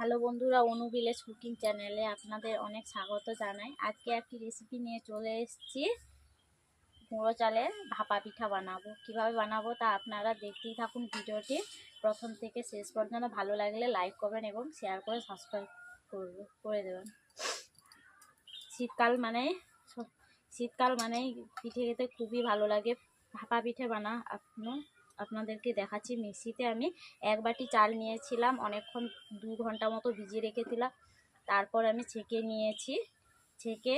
Hello বন্ধুরা, অনু village cooking চ্যানেলে আপনাদের অনেক স্বাগত জানাই। আজকে একটি রেসিপি নিয়ে চলে এসেছি। গুঁড়ো চালের ভাপা পিঠা বানাবো। কীভাবে বানাবো তা আপনারা দেখতেই থাকুন ভিডিওটি। প্রথম থেকে শেষ পর্যন্ত ভালো লাগলে লাইক করবেন এবং শেয়ার করে সাবস্ক্রাইব করবে, করে দেবেন। শীতকাল মানে শীতকাল মানে পিঠে খেতে খুবই ভালো লাগে। ভাপা পিঠে বানা আপনি আপনাদেরকে দেখাচ্ছি মিক্সিতে। আমি এক বাটি চাল নিয়েছিলাম, অনেকক্ষণ দু ঘণ্টা মতো ভিজিয়ে রেখেছিলাম। তারপর আমি ছেঁকে নিয়েছি। ছেঁকে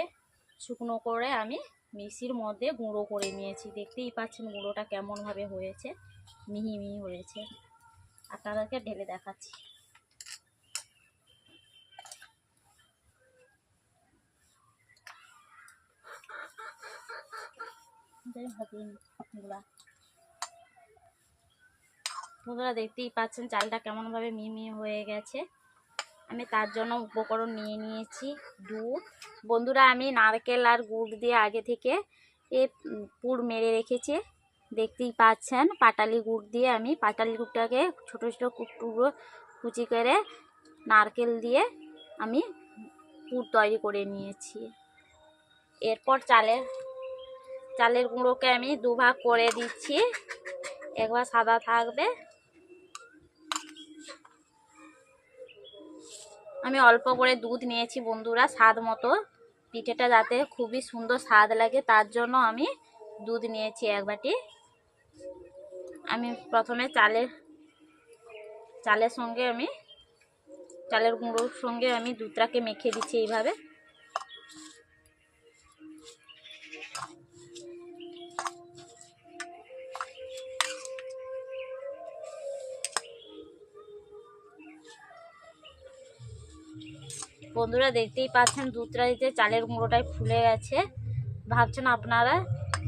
শুকনো করে আমি মিক্সির মধ্যে গুঁড়ো করে নিয়েছি। দেখতেই পাচ্ছেন গুঁড়োটা কেমনভাবে হয়েছে, মিহি মিহি হয়েছে। আপনাদেরকে ঢেলে দেখাচ্ছি। যাই হবে এগুলা। বন্ধুরা দেখতেই পাচ্ছেন, চালটা কেমনভাবে মিহি হয়ে গেছে। আমি তার জন্য উপকরণ নিয়ে নিয়েছি, দুধ। বন্ধুরা, আমি নারকেল আর গুড় দিয়ে আগে থেকে এ পুর মেরে রেখেছি। দেখতেই পাচ্ছেন, পাটালি গুড় দিয়ে আমি, পাটালি গুড়টাকে ছোটো ছোটো টুকরো কুচি করে নারকেল দিয়ে আমি পুর তৈরি করে নিয়েছি। এরপর চালের চালের গুঁড়োকে আমি দুভাগ করে দিচ্ছি। একবার সাদা থাকবে। আমি অল্প করে দুধ নিয়েছি বন্ধুরা, স্বাদ মতো। পিঠেটা যাতে খুবই সুন্দর স্বাদ লাগে, তার জন্য আমি দুধ নিয়েছি এক বাটি। আমি প্রথমে চালের চালের সঙ্গে আমি, চালের গুঁড়োর সঙ্গে আমি দুধটাকে মেখে দিচ্ছি এইভাবে। বন্ধুরা দেখতেই পাচ্ছেন দুধটা চালের গুঁড়োটাই ফুলে গেছে। ভাবছেন আপনারা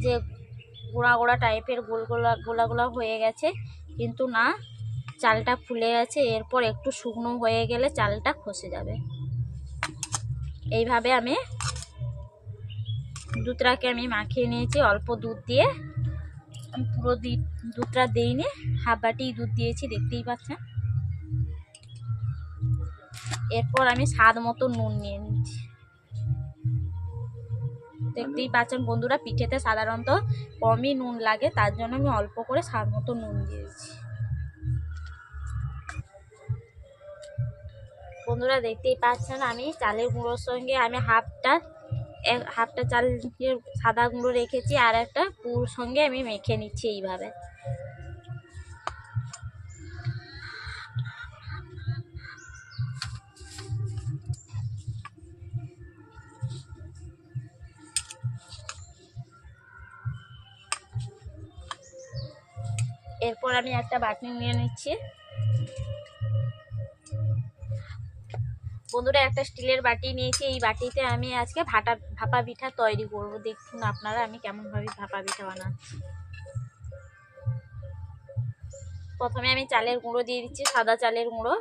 যে গোড়া গোড়া টাইপের গোল গোলা গোলা গোলা হয়ে গেছে, কিন্তু না, চালটা ফুলে গেছে, এরপর একটু শুকনো হয়ে গেলে চালটা খসে যাবে। এইভাবে আমি দুধটাকে আমি মাখিয়ে নিয়েছি, অল্প দুধ দিয়ে। পুরো দুধটা দিইনি, হাফ বাটি দুধ দিয়েছি, দেখতেই পাচ্ছেন। এরপর আমি স্বাদ মতো নুন নিয়ে নিচ্ছি। দেখতেই পাচ্ছেন বন্ধুরা, পিঠেতে সাধারণত কমই নুন লাগে, তার জন্য আমি অল্প করে স্বাদ মতো নুন দিয়েছি। বন্ধুরা, দেখতেই পাচ্ছেন আমি চালের গুঁড়োর সঙ্গে আমি হাফটা হাফটা চালের সাদা গুঁড়ো রেখেছি, আর একটা পুর সঙ্গে আমি মেখে নিচ্ছি এইভাবে। এরপর আমি একটা বাটি নিয়ে নিচ্ছি। বন্ধুরা, একটা স্টিলের বাটি নিয়েছি। এই বাটিতে আমি আজকে ভাটা ভাপা পিঠা তৈরি করব। দেখুন আপনারা, আমি কেমনভাবে ভাপা পিঠা বানাচ্ছি। প্রথমে আমি চালের গুঁড়ো দিয়ে দিচ্ছি, সাদা চালের গুঁড়ো।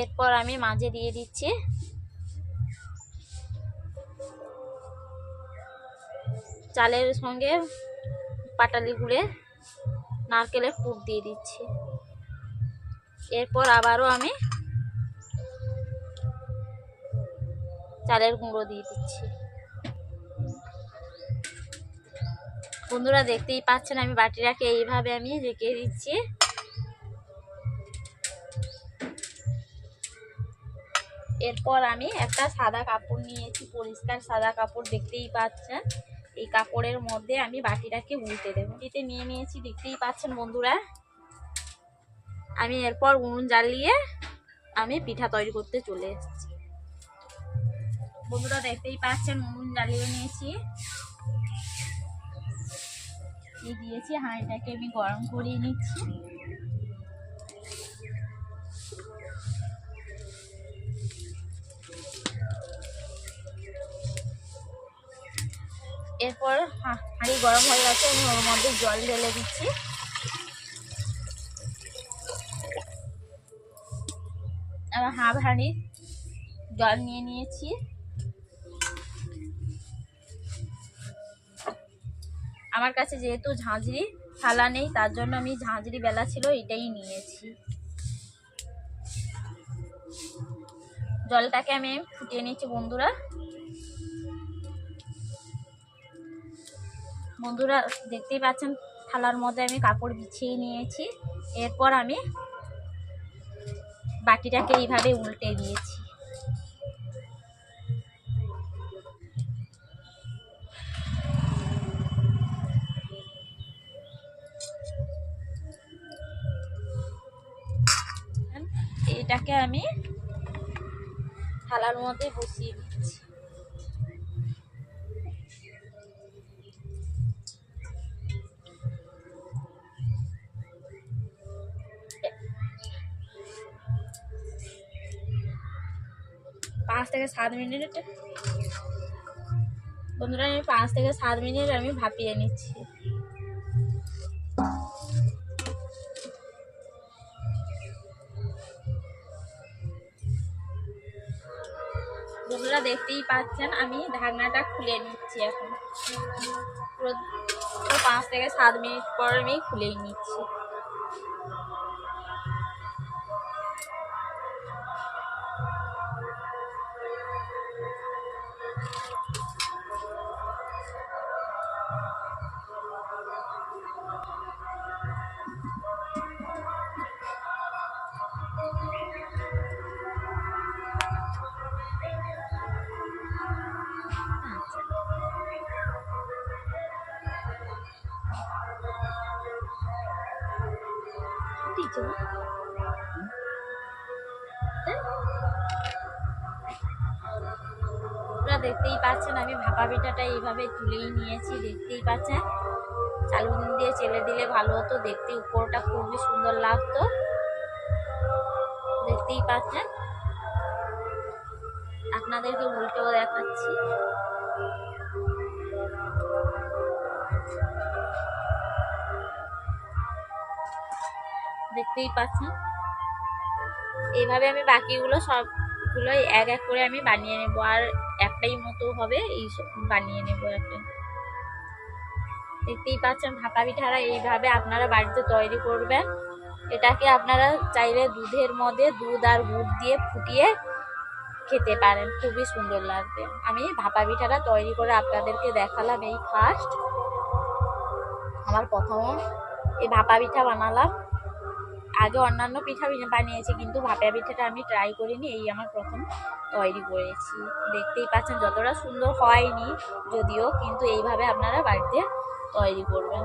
এরপর আমি মাঝে দিয়ে দিচ্ছি চালের সঙ্গে পাটালি গুঁড়ে নারকেলের পুর দিয়ে দিচ্ছি। এরপর আবারও আমি চালের গুঁড়ো দিয়ে দিচ্ছি। বন্ধুরা দেখতেই পাচ্ছেন, আমি বাটিটাকে এইভাবে আমি রেখে দিচ্ছি। এরপর আমি একটা সাদা কাপড় নিয়েছি, পরিষ্কার সাদা কাপড় দেখতেই পাচ্ছেন। এই কাপড়ের মধ্যে আমি বাটিটাকে উল্টে দেব। এতে নিয়ে নিয়েছি, দেখতেই পাচ্ছেন বন্ধুরা? আমি এরপর উনুন জ্বালিয়ে আমি পিঠা তৈরি করতে চলে এসেছি। বন্ধুরা, দেখতেই পাচ্ছেন উনুন জ্বালিয়ে নিয়েছি। দিয়েছি, হাঁড়িটাকে আমি গরম করিয়ে নিচ্ছি। এরপর হা- হাঁড়ি গরম হয়ে গেছে, আমি ওর মধ্যে জল ঢেলে দিচ্ছি। আমার হাফ হাঁড়ি জল নিয়ে নিয়েছি। আমার কাছে যেহেতু ঝাঁঝরি, থালা নেই, তার জন্য আমি ঝাঁঝরি বেলা ছিল, এটাই নিয়েছি। জলটাকে আমি ফুটিয়ে নিয়েছি, বন্ধুরা। বন্ধুরা দেখতেই পাচ্ছেন, থালার মধ্যে আমি কাপড় বিছিয়ে নিয়েছি। এরপর আমি বাটিটাকে এইভাবে উল্টে দিয়েছি। এটাকে আমি থালার মধ্যে বসিয়ে দিচ্ছি। পাঁচ থেকে সাত মিনিট বন্ধুরা, আমি পাঁচ থেকে সাত মিনিট আমি ভাপিয়ে নিচ্ছি। বন্ধুরা, দেখতেই পাচ্ছেন, আমি ঢাকনাটা খুলে নিচ্ছি এখন। পুরো পাঁচ থেকে সাত মিনিট পর আমি খুলেই নিচ্ছি। আছে আপনারা দেখতেই পাচ্ছেন, আমি ভাপা পিঠাটা এইভাবে তুলেই নিয়েছি, দেখতেই পাচ্ছেন। চালুন দিয়ে চেলে দিলে ভালো হতো, দেখতে উপরটা খুবই সুন্দর লাগতো। দেখতেই পাচ্ছেন। আপনাদেরকে উল্টেও দেখাচ্ছি। দেখতেই পাচ্ছেন। এইভাবে আমি বাকিগুলো সবগুলোই এক এক করে আমি বানিয়ে নেব, আর একটাই মতো হবে, এই বানিয়ে নেব একটা। দেখতেই পাচ্ছেন, ভাপা পিঠারা এইভাবে আপনারা বাড়িতে তৈরি করবেন। এটাকে আপনারা চাইলে দুধের মধ্যে দুধ আর গুড় দিয়ে ফুটিয়ে খেতে পারেন, খুবই সুন্দর লাগবে। আমি ভাপা পিঠাটা তৈরি করে আপনাদেরকে দেখালাম এই ফার্স্ট আমার প্রথম এই ভাপা পিঠা বানালাম। আগে অন্যান্য পিঠা বানিয়েছি, কিন্তু ভাপিয়া পিঠাটা আমি ট্রাই করিনি। এই আমার প্রথম তৈরি করেছি। দেখতেই পাচ্ছেন, যতটা সুন্দর হয়নি যদিও, কিন্তু এইভাবে আপনারা বাড়িতে তৈরি করবেন।